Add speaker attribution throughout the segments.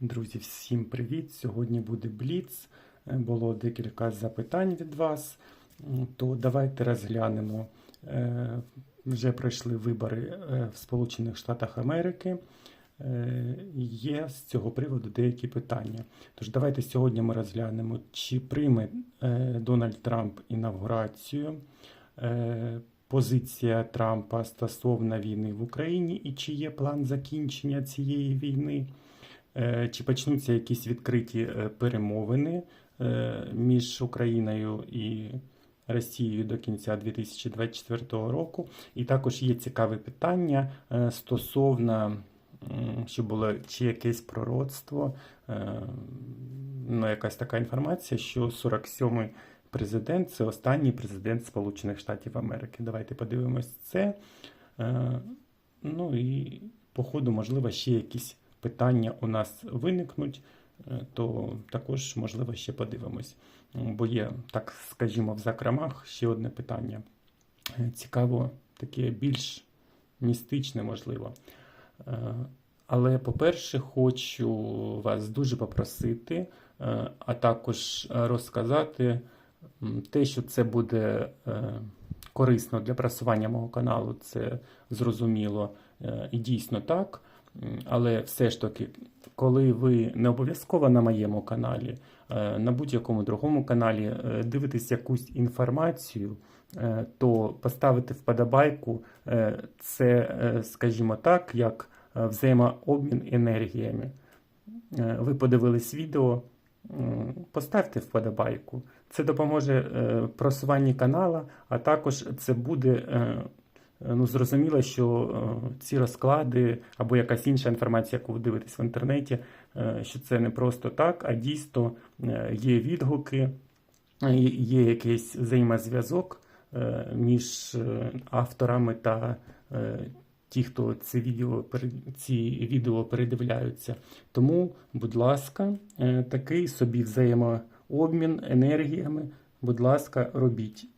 Speaker 1: Друзі, всім привіт! Сьогодні буде Бліц. Е, Було декілька запитань від вас. То давайте розглянемо. Е, Вже пройшли вибори е, в Сполучених Штатах Америки. Є з цього приводу деякі питання. Тож давайте сьогодні ми розглянемо, чи прийме Дональд Трамп інавгурацію, позиція Трампа стосовно війни в Україні і чи є план закінчення цієї війни. Е, Чи почнуться якісь відкриті е, перемовини е, між Україною і Росією до кінця 2024 року? І також є цікаве питання стосовно, що було чи якесь пророцтво, ну, якась така інформація, що 47-й президент це останній президент Сполучених Штатів Америки. Давайте подивимось це. Ну і по ходу, можливо, ще якісь питання у нас виникнуть, е, то також, можливо, ще подивимось. Бо є, так скажімо, в закромах ще одне питання. Е, Цікаво, таке більш містичне, можливо. Е, Але, по-перше, хочу вас дуже попросити, а також розказати те, що це буде корисно для просування мого каналу, це зрозуміло і дійсно так. Але все ж таки, коли ви не обов'язково на моєму каналі, е, на будь-якому другому каналі е, дивитесь якусь інформацію, е, то поставити вподобайку це, скажімо так, як взаємообмін енергіями. Ви подивились відео, поставте вподобайку. Це допоможе просуванні канала, а також це буде ну, зрозуміло, що е, ці розклади або якась інша інформація, яку ви дивитесь в інтернеті, е, що це не просто так, а дійсно е, є відгуки, е, є якийсь взаємозв'язок е, між е, авторами та е, ті, хто це відео, ці відео передивляються. Тому, будь ласка, е, такий собі взаємообмін енергіями, будь ласка, робіть.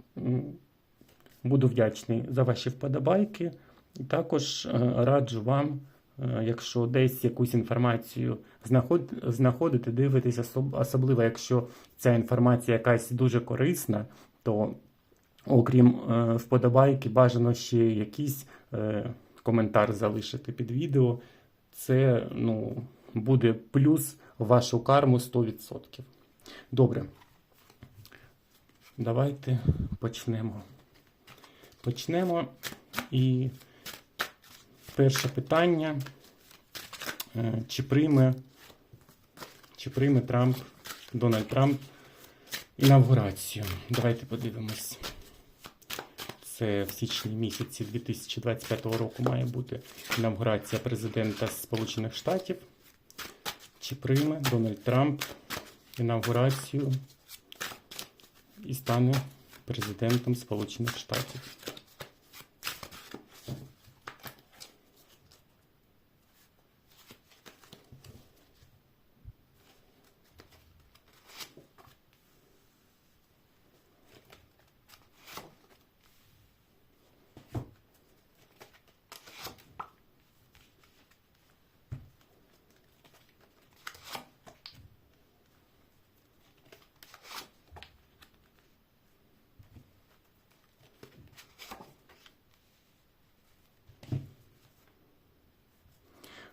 Speaker 1: Буду вдячний за ваші вподобайки. Також е, раджу вам, е, якщо десь якусь інформацію знаход... знаходите, дивитесь, особливо якщо ця інформація якась дуже корисна, то окрім е, вподобайки, бажано ще якийсь коментар залишити під відео. Це ну, буде плюс вашу карму 100%. Добре. Давайте почнемо. Почнемо. І перше питання. Е, Чи прийме, чи прийме Трамп, Дональд Трамп інавгурацію? Давайте подивимось. Це в січні місяці 2025 року має бути інавгурація президента Сполучених Штатів. Чи прийме Дональд Трамп інавгурацію і стане президентом Сполучених Штатів?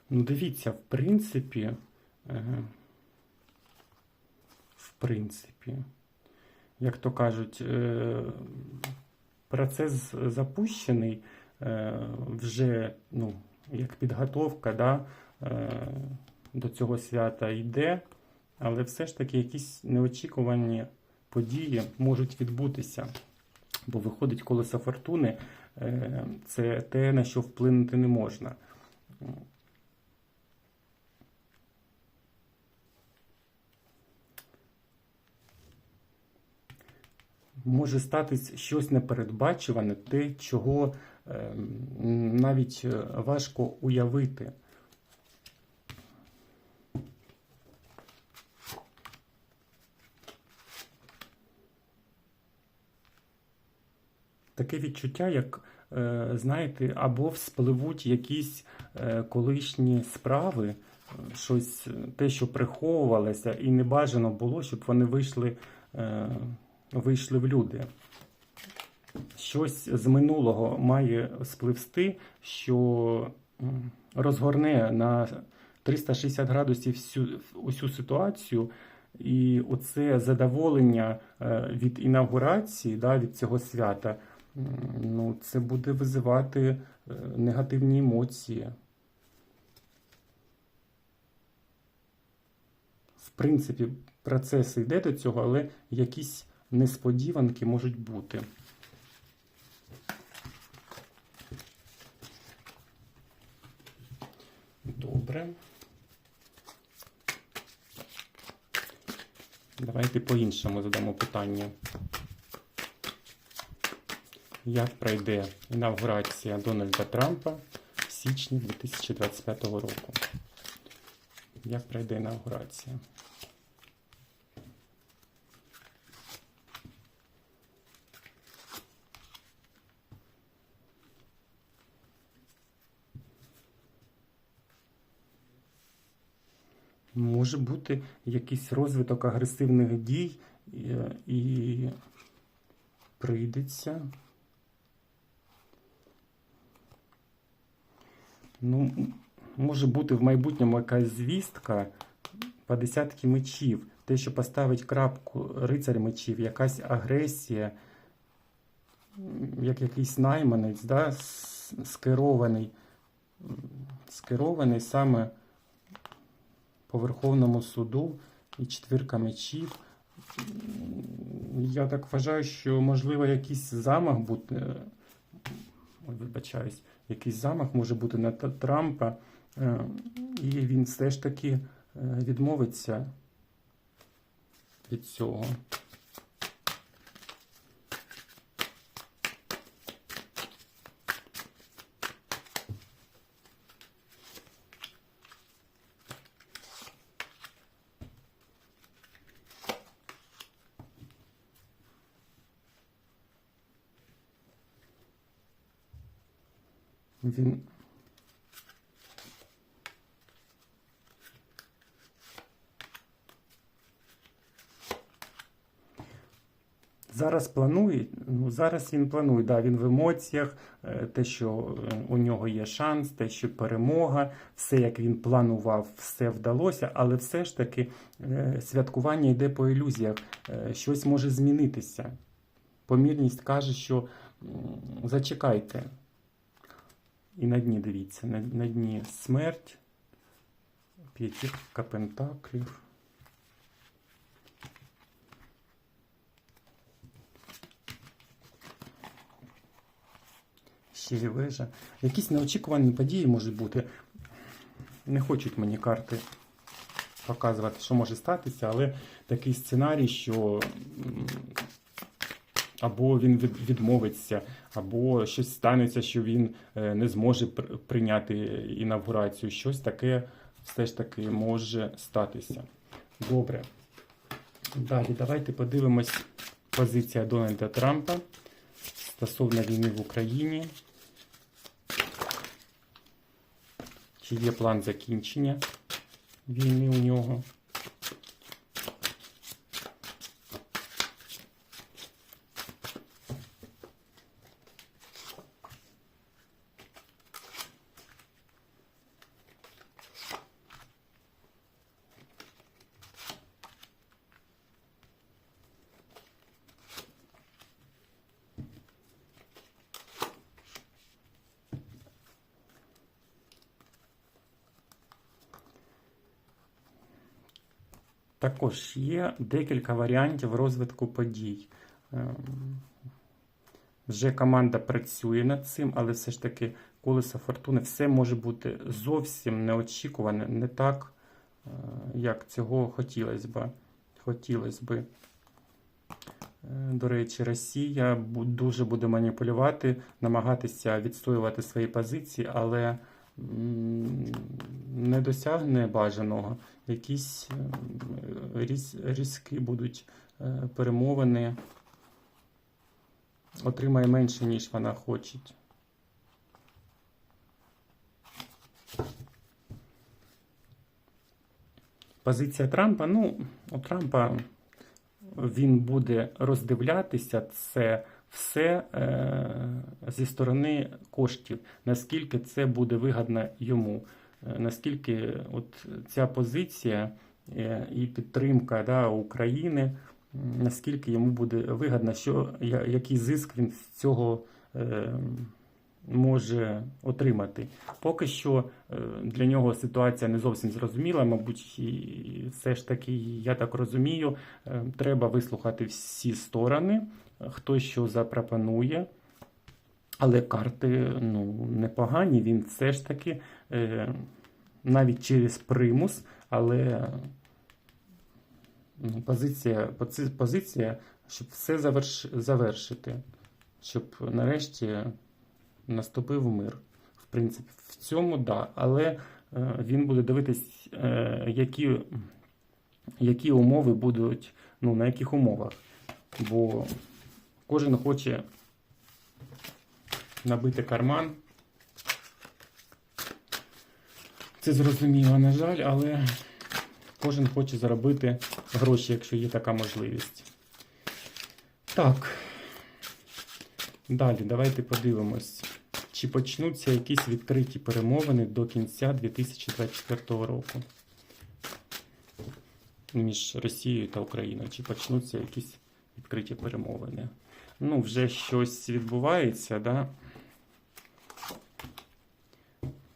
Speaker 1: Ну, дивіться, в принципі, в принципі, як то кажуть, е, процес запущений е, вже, ну, як підготовка, да, е, до цього свята йде, але все ж таки якісь неочікувані події можуть відбутися. Бо виходить колесо фортуни, це те, на що вплинути не можна. Може статись щось непередбачуване, те, чого е, навіть е, важко уявити. Таке відчуття, як, е, знаєте, або вспливуть якісь е, колишні справи, щось, те, що приховувалося, і не бажано було, щоб вони вийшли, вийшли в люди. Щось з минулого має спливсти, що розгорне на 360 градусів всю, усю ситуацію. І оце задоволення е, від інаугурації, да, від цього свята, ну, це буде визивати е, негативні емоції. В принципі, процес йде до цього, але якісь несподіванки можуть бути. Добре. Давайте по-іншому задамо питання. Як пройде інавгурація Дональда Трампа в січні 2025 року? Як пройде інавгурація? Може бути якийсь розвиток агресивних дій і, і прийдеться. Ну, може бути в майбутньому якась звістка по десятки мечів. Те, що поставить крапку рицарь мечів, якась агресія, як якийсь найманець, да, скерований, скерований саме по Верховному суду і четвірка мечів. Я так вважаю, що можливо якийсь замах бути. Ой, вибачаюсь, якийсь замах може бути на Трампа, е, і він все ж таки е, відмовиться від цього. Він Зараз планує, ну зараз він планує, да, він в емоціях, е, те, що е, у нього є шанс, те, що перемога, все як він планував, все вдалося, але все ж таки е, святкування йде по ілюзіях, щось може змінитися. Помірність каже, що зачекайте. І на дні дивіться, на, на дні смерть, п'ятірка пентаклів. Щирі вежа. Якісь неочікувані події можуть бути. Не хочуть мені карти показувати, що може статися, але такий сценарій, що або він відмовиться, або щось станеться, що він е, не зможе прийняти інавгурацію. Щось таке все ж таки може статися. Добре. Далі давайте подивимось позиція Дональда Трампа стосовно війни в Україні. Чи є план закінчення війни у нього? Також є декілька варіантів розвитку подій. Ем, Вже команда працює над цим, але все ж таки колесо фортуни все може бути зовсім неочікуване, не так, е, як цього хотілося б. Хотілося би. Е, До речі, Росія дуже буде маніпулювати, намагатися відстоювати свої позиції, але не досягне бажаного. Якісь різ, різкі будуть е, перемовини, отримає менше, ніж вона хоче. позиція Трампа, ну, у Трампа він буде роздивлятися це все е, зі сторони коштів, наскільки це буде вигідно йому, е, наскільки от ця позиція е, і підтримка да, України, наскільки йому буде вигідно, що, який зиск він з цього може отримати. Поки що для нього ситуація не зовсім зрозуміла, мабуть, все ж таки, я так розумію, треба вислухати всі сторони, хто що запропонує. Але карти ну, непогані, він все ж таки е, навіть через примус, але ну, позиція, позиція, щоб все заверш, завершити, щоб нарешті наступив мир. В принципі, в цьому да, але е, він буде дивитись, е, які, які умови будуть, ну, на яких умовах. Бо кожен хоче набити карман. Це зрозуміло, на жаль, але кожен хоче заробити гроші, якщо є така можливість. Так. Далі, давайте подивимось, чи почнуться якісь відкриті перемовини до кінця 2024 року між Росією та Україною. Чи почнуться якісь відкриті перемовини? Ну, вже щось відбувається, да?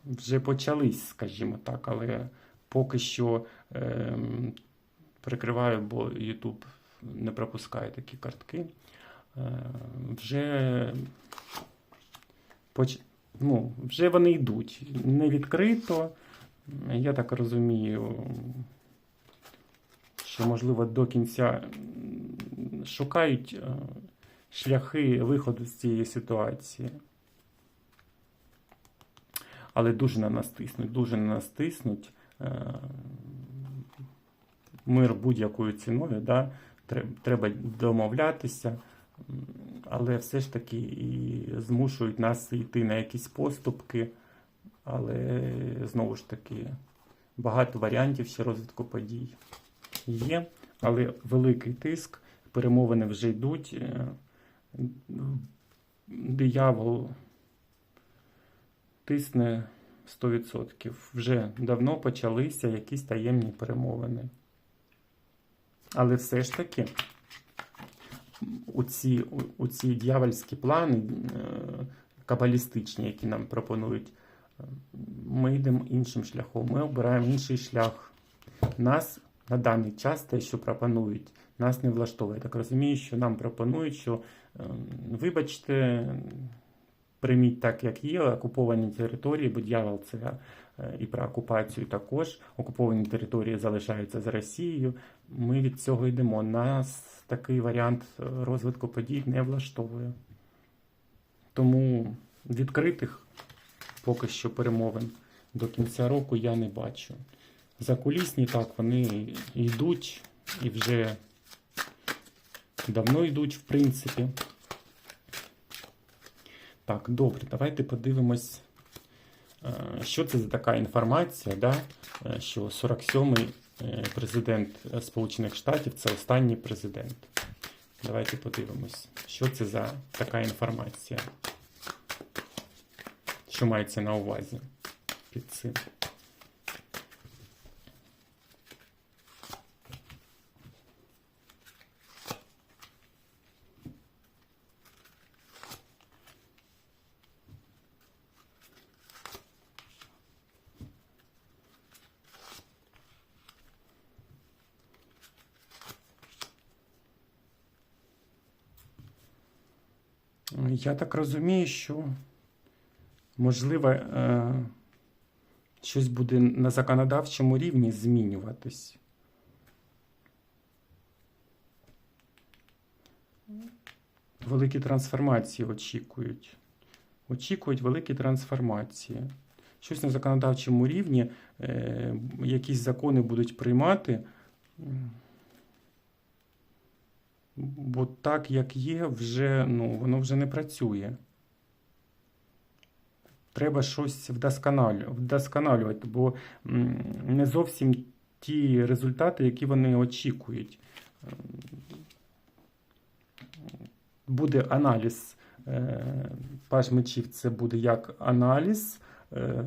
Speaker 1: Вже почались, скажімо так, але поки що ем, прикриваю, бо YouTube не пропускає такі картки. Е, вже, поч... ну, вже вони йдуть. Не відкрито. Я так розумію, що, можливо, до кінця шукають е, шляхи виходу з цієї ситуації. Але дуже на нас тиснуть, дуже на нас тиснуть. Е, Мир будь-якою ціною, да? Треба домовлятися, але все ж таки і змушують нас йти на якісь поступки. Але знову ж таки багато варіантів ще розвитку подій є, але великий тиск, перемовини вже йдуть. Диявол тисне 100%. Вже давно почалися якісь таємні перемовини. Але все ж таки, у ці, дьявольські плани е, кабалістичні, які нам пропонують, ми йдемо іншим шляхом. Ми обираємо інший шлях. Нас на даний час те, що пропонують, нас не влаштовує. Так розумію, що нам пропонують, що вибачте, прийміть так, як є, окуповані території, бо дьявол це е, і про окупацію також. Окуповані території залишаються за Росією. Ми від цього йдемо. Нас такий варіант е, розвитку подій не влаштовує. Тому відкритих поки що перемовин до кінця року я не бачу. Закулісні так, вони йдуть і вже давно йдуть, в принципі. Так, добре, давайте подивимось, е, що це за така інформація, да? е, що 47-й е, президент Сполучених Штатів це останній президент. Давайте подивимось, що це за така інформація. Що мається на увазі під цим? Я так розумію, що можливо е, щось буде на законодавчому рівні змінюватись. Великі трансформації очікують. Очікують великі трансформації. Щось на законодавчому рівні, е, якісь закони будуть приймати. Бо так, як є, вже, ну, воно вже не працює. Треба щось вдосконалювати, бо не зовсім ті результати, які вони очікують. Ем, Буде аналіз е, паж мечів, це буде як аналіз е,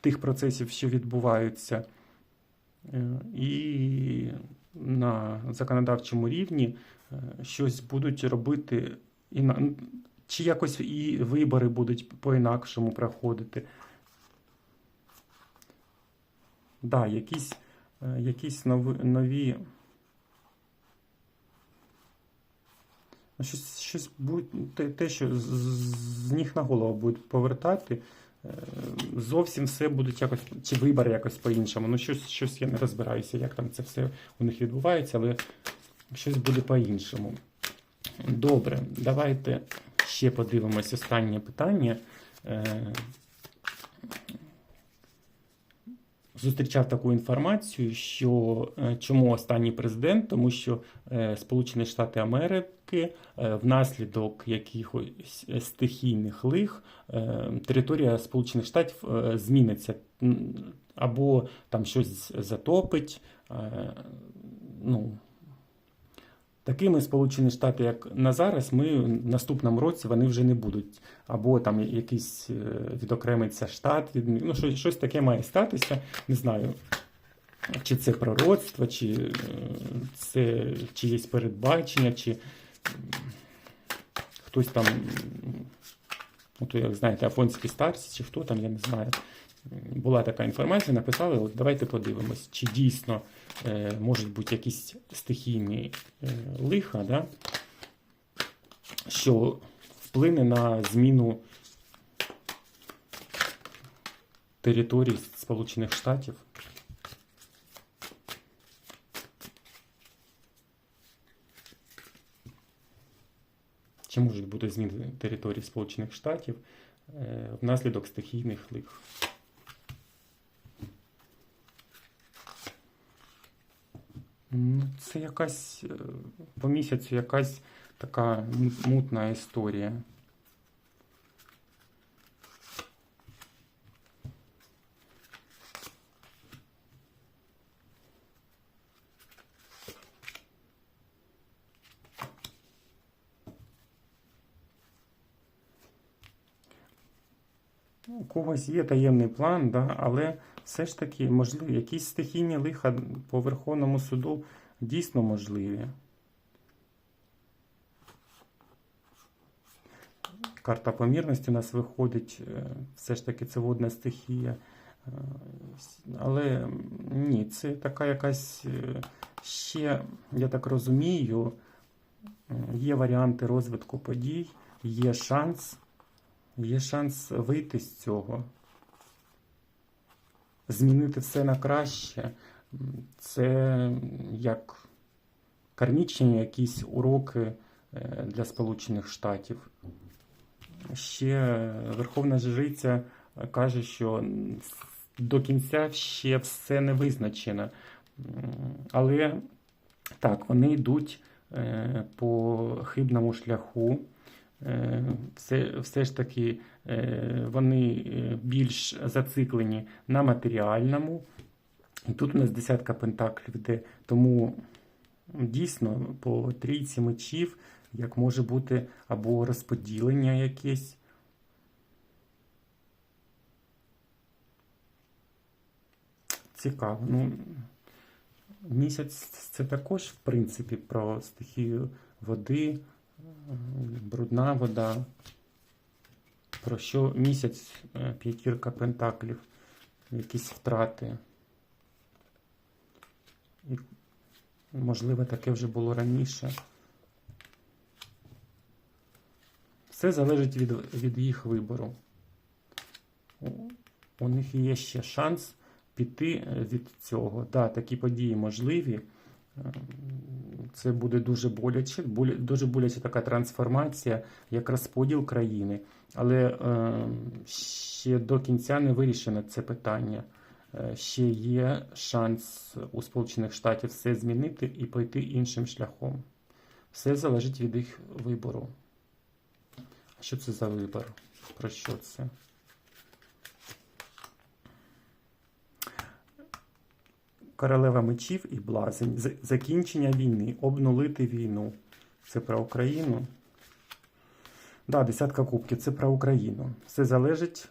Speaker 1: тих процесів, що відбуваються. Е, І на законодавчому рівні е, щось будуть робити і чи якось і вибори будуть по-інакшому проходити. Да, якісь, е, якісь нові, нові. Щось, щось будь, те, що з, з- з ніг на голову будуть повертати, зовсім все будуть якось, чи вибори якось по-іншому. Ну, щось, щось я не розбираюся, як там це все у них відбувається, але щось буде по-іншому. Добре, давайте ще подивимось останнє питання. Е, Зустрічав таку інформацію, що е, чому останній президент, тому що е, Сполучені Штати Америки е, внаслідок якихось стихійних лих е, територія Сполучених Штатів е, зміниться або там щось затопить. Ну, Такими Сполучені Штати, як на зараз, ми в наступному році вони вже не будуть. Або там якийсь відокремиться штат, від, ну, щось, щось таке має статися. Не знаю, чи це пророцтво, чи це чиєсь передбачення, чи хтось там, ну, як знаєте, афонські старці, чи хто там, я не знаю. Була така інформація, написали, от давайте подивимось, чи дійсно е, можуть бути якісь стихійні е, лиха, да, що вплине на зміну територій Сполучених Штатів. Чи можуть бути зміни території Сполучених Штатів е, внаслідок стихійних лих? Ну, Це якась е, по місяцю якась така мутна історія. Когось є таємний план, да, але все ж таки, можливо, якісь стихійні лиха по Верховному суду дійсно можливі. Карта помірності у нас виходить, е, все ж таки це водна стихія. Е, Але ні, це така якась е, ще, я так розумію, є варіанти розвитку подій, є шанс, є шанс вийти з цього, змінити все на краще. Це як кармічні якісь уроки е, для Сполучених Штатів. Ще Верховна Жриця каже, що до кінця ще все не визначено. Але так, вони йдуть е, по хибному шляху. Е, Все, все ж таки е, вони е, більш зациклені на матеріальному. І тут у нас десятка пентаклів йде. Тому дійсно по трійці мечів, як може бути або розподілення якесь. Цікаво. Ну, місяць це також, в принципі, про стихію води, брудна вода. Про що місяць е, п'ятірка пентаклів, якісь втрати. І, можливо, таке вже було раніше. Все залежить від, від їх вибору. У, них є ще шанс піти е, від цього. Да, такі події можливі. Це буде дуже боляче, боля- дуже боляча така трансформація, як розподіл країни. Але е, ще до кінця не вирішено це питання. Е, ще є шанс у Сполучених Штатів все змінити і пойти іншим шляхом. Все залежить від їх вибору. А що це за вибор? Про що це? Королева мечів і блазень. Закінчення війни, обнулити війну. Це про Україну. Да, десятка кубків це про Україну. Все залежить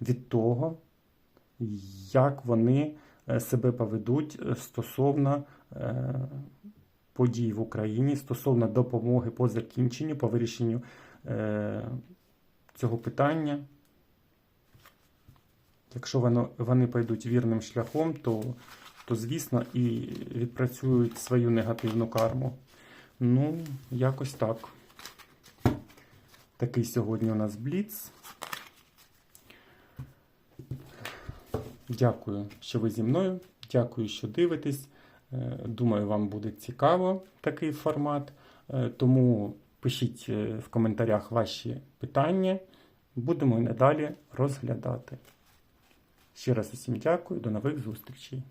Speaker 1: від того, як вони е, себе поведуть е, стосовно е, подій в Україні, стосовно допомоги по закінченню, по вирішенню цього питання. Якщо воно, вони пойдуть вірним шляхом, то, то звісно і відпрацюють свою негативну карму. Ну, якось так. Такий сьогодні у нас бліц. Дякую, що ви зі мною. Дякую, що дивитесь. Е, Думаю, вам буде цікаво такий формат. Е, Тому пишіть е, в коментарях ваші питання. Будемо і надалі розглядати. Ще раз усім дякую, до нових зустрічей.